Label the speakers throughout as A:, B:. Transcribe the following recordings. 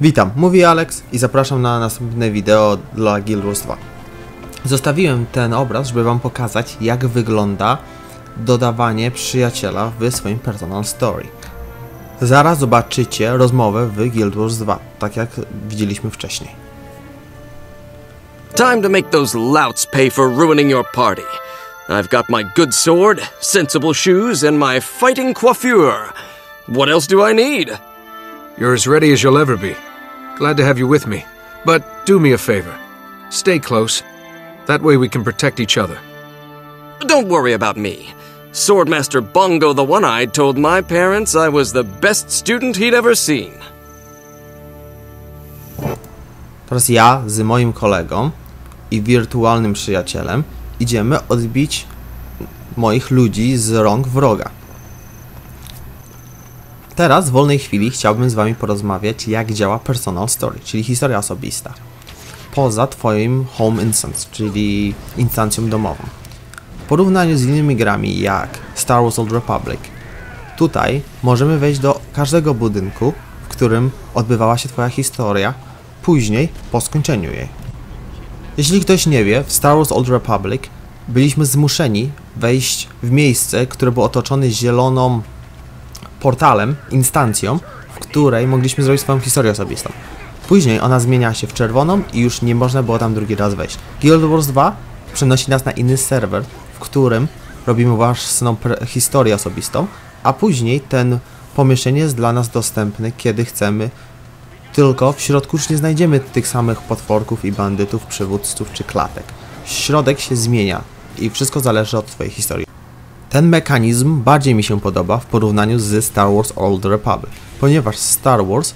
A: Witam, mówi Alex i zapraszam na następne wideo dla Guild Wars 2. Zostawiłem ten obraz, żeby wam pokazać jak wygląda dodawanie przyjaciela w swoim personal story. Zaraz zobaczycie rozmowę w Guild Wars 2, tak jak widzieliśmy wcześniej.
B: Time to make those louts pay for ruining your party. I've got my good sword, sensible shoes, and my fighting coiffure. What else do I need?
C: You're as ready as you'll ever be. Glad to have you with me. But do me a favor. Stay close. That way we can protect each other.
B: Don't worry about me. Swordmaster Bongo the One Eyed told my parents I was the best student he'd ever seen.
A: Teraz ja z moim kolegą i wirtualnym przyjacielem idziemy odbić moich ludzi z rąk wroga. Teraz w wolnej chwili chciałbym z wami porozmawiać jak działa personal story, czyli historia osobista. Poza twoim home instance, czyli instancją domową. W porównaniu z innymi grami jak Star Wars Old Republic, tutaj możemy wejść do każdego budynku, w którym odbywała się twoja historia, później po skończeniu jej. Jeśli ktoś nie wie, w Star Wars Old Republic byliśmy zmuszeni wejść w miejsce, które było otoczone zieloną portalem, instancją, w której mogliśmy zrobić swoją historię osobistą. Później ona zmienia się w czerwoną i już nie można było tam drugi raz wejść. Guild Wars 2 przenosi nas na inny serwer, w którym robimy własną historię osobistą, a później ten pomieszczenie jest dla nas dostępny, kiedy chcemy tylko w środku już nie znajdziemy tych samych potworków i bandytów, przywódców czy klatek. Środek się zmienia i wszystko zależy od Twojej historii. Ten mechanizm bardziej mi się podoba w porównaniu z Star Wars Old Republic, ponieważ Star Wars,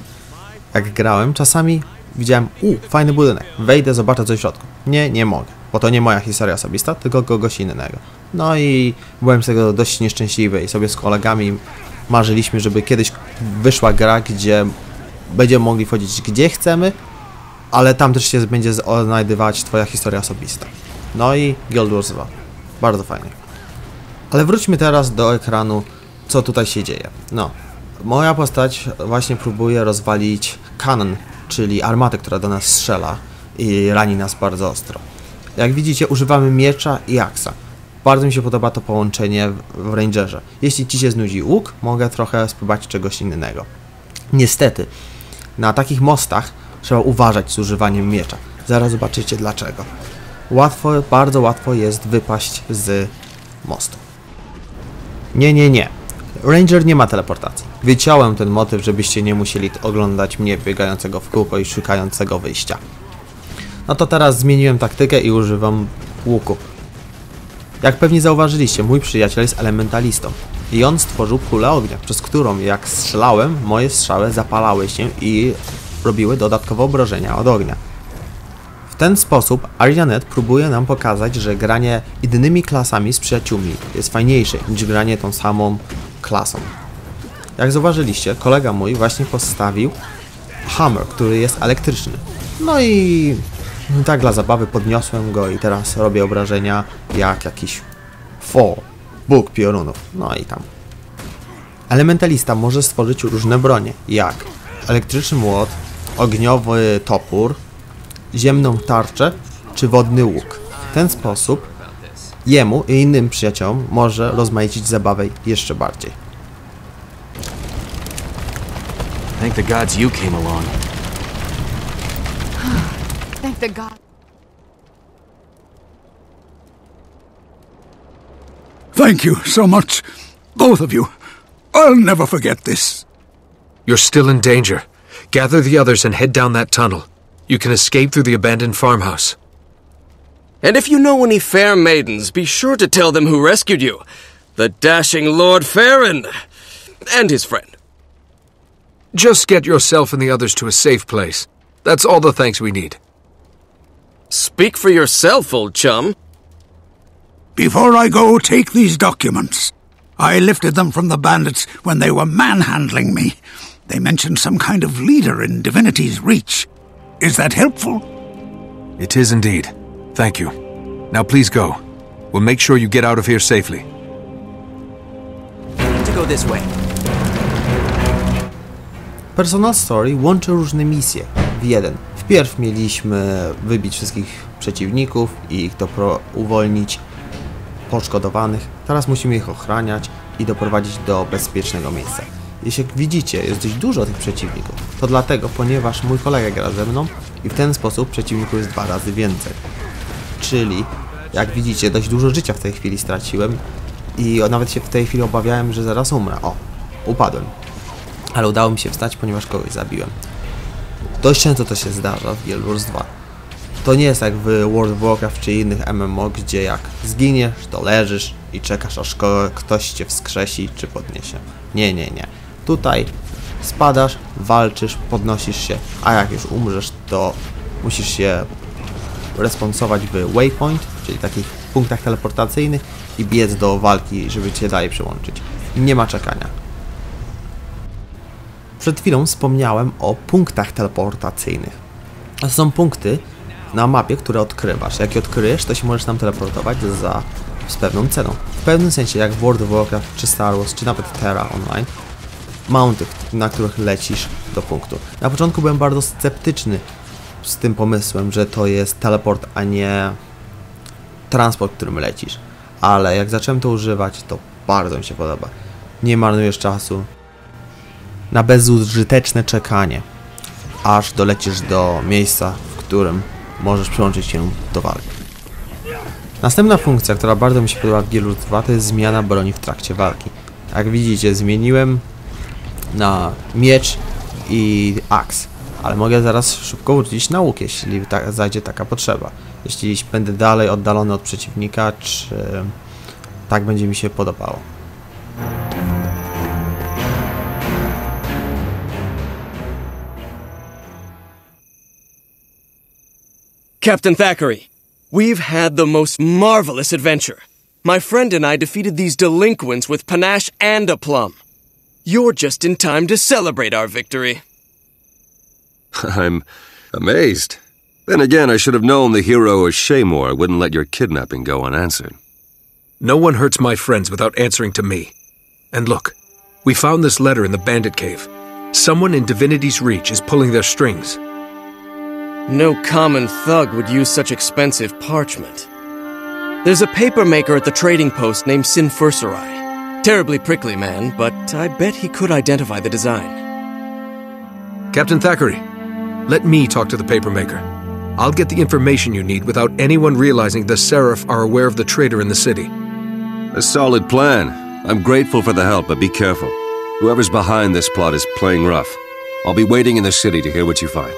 A: jak grałem, czasami widziałem, u, fajny budynek, wejdę, zobaczę coś w środku. Nie, nie mogę, bo to nie moja historia osobista, tylko kogoś innego. No i byłem z tego dość nieszczęśliwy i sobie z kolegami marzyliśmy, żeby kiedyś wyszła gra, gdzie będziemy mogli wchodzić gdzie chcemy, ale tam też się będzie znajdować Twoja historia osobista. No i Guild Wars 2. Bardzo fajnie. Ale wróćmy teraz do ekranu, co tutaj się dzieje. No, moja postać właśnie próbuje rozwalić kanon, czyli armatę, która do nas strzela i rani nas bardzo ostro. Jak widzicie, używamy miecza i aksa. Bardzo mi się podoba to połączenie w Rangerze. Jeśli Ci się znudzi łuk, mogę trochę spróbować czegoś innego. Niestety, na takich mostach trzeba uważać z używaniem miecza. Zaraz zobaczycie dlaczego. Łatwo, bardzo łatwo jest wypaść z mostu. Nie, nie, nie. Ranger nie ma teleportacji. Wyciąłem ten motyw, żebyście nie musieli oglądać mnie biegającego w kółko i szukającego wyjścia. No to teraz zmieniłem taktykę i używam łuku. Jak pewnie zauważyliście, mój przyjaciel jest elementalistą. I on stworzył kulę ognia, przez którą jak strzelałem, moje strzały zapalały się i robiły dodatkowe obrażenia od ognia. Ten sposób AriaNet próbuje nam pokazać, że granie innymi klasami z przyjaciółmi jest fajniejsze niż granie tą samą klasą. Jak zauważyliście, kolega mój właśnie postawił hammer, który jest elektryczny. No i tak dla zabawy podniosłem go i teraz robię obrażenia jak jakiś fo, bóg piorunów. No i tam. Elementalista może stworzyć różne bronie, jak elektryczny młot, ogniowy topór, ziemną tarczę czy wodny łuk. W ten sposób jemu i innym przyjaciołom może rozmaicić zabawę jeszcze bardziej.
D: Thank the gods you came along.
E: Thank the god.
F: Thank you so much, both of you. I'll never forget this.
C: You're still in danger. Gather the others and head down that tunnel. You can escape through the abandoned farmhouse.
B: And if you know any fair maidens, be sure to tell them who rescued you. The dashing Lord Farron. And his friend.
C: Just get yourself and the others to a safe place. That's all the thanks we need.
B: Speak for yourself, old chum.
F: Before I go, take these documents. I lifted them from the bandits when they were manhandling me. They mentioned some kind of leader in Divinity's Reach. Is that helpful?
C: It is indeed. Thank you. Now please go. We'll make sure you get out of here safely.
D: To go this way.
A: Personal Story łączy różne misje w jeden. Wpierw mieliśmy wybić wszystkich przeciwników i ich dopro- uwolnić poszkodowanych. Teraz musimy ich ochraniać i doprowadzić do bezpiecznego miejsca. Jeśli jak widzicie, jest dość dużo tych przeciwników. To dlatego, ponieważ mój kolega gra ze mną i w ten sposób przeciwników jest dwa razy więcej. Czyli, jak widzicie, dość dużo życia w tej chwili straciłem i nawet się w tej chwili obawiałem, że zaraz umrę. O, upadłem. Ale udało mi się wstać, ponieważ kogoś zabiłem. Dość często to się zdarza w Guild Wars 2. To nie jest jak w World of Warcraft czy innych MMO, gdzie jak zginiesz, to leżysz i czekasz aż ktoś cię wskrzesi czy podniesie. Nie, nie, nie. Tutaj spadasz, walczysz, podnosisz się, a jak już umrzesz, to musisz się responsować w waypoint, czyli takich punktach teleportacyjnych i biec do walki, żeby cię dalej przyłączyć. Nie ma czekania. Przed chwilą wspomniałem o punktach teleportacyjnych. To są punkty na mapie, które odkrywasz. Jak je odkryjesz, to się możesz tam teleportować za z pewną ceną. W pewnym sensie, jak w World of Warcraft, czy Star Wars, czy nawet Terra Online, mounty, na których lecisz do punktu. Na początku byłem bardzo sceptyczny z tym pomysłem, że to jest teleport, a nie transport, którym lecisz. Ale jak zacząłem to używać, to bardzo mi się podoba. Nie marnujesz czasu na bezużyteczne czekanie, aż dolecisz do miejsca, w którym możesz przyłączyć się do walki. Następna funkcja, która bardzo mi się podoba w Wars 2, to jest zmiana broni w trakcie walki. Jak widzicie, zmieniłem na miecz i aks, ale mogę zaraz szybko wrócić na łuk, jeśli ta, zajdzie taka potrzeba. Jeśli będę dalej oddalony od przeciwnika, czy tak będzie mi się podobało.
B: Captain Thackeray, we've had the most marvelous adventure. My friend and I defeated these delinquents with panache and aplomb. You're just in time to celebrate our victory.
E: I'm amazed. Then again, I should have known the hero of Shaymore wouldn't let your kidnapping go unanswered.
C: No one hurts my friends without answering to me. And look, we found this letter in the bandit cave. Someone in Divinity's Reach is pulling their strings.
B: No common thug would use such expensive parchment. There's a papermaker at the trading post named Sinfurserai. Terribly prickly man, but I bet he could identify the design.
C: Captain Thackeray, let me talk to the papermaker. I'll get the information you need without anyone realizing the Seraph are aware of the traitor in the city.
E: A solid plan. I'm grateful for the help, but be careful. Whoever's behind this plot is playing rough. I'll be waiting in the city to hear what you find.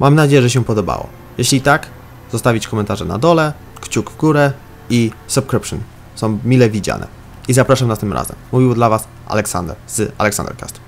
A: Mam nadzieję, że się podobało. Jeśli tak, zostawić komentarze na dole, kciuk w górę i subscription. Są mile widziane. I zapraszam następnym razem. Mówił dla Was Aleksander z Aleksandercast.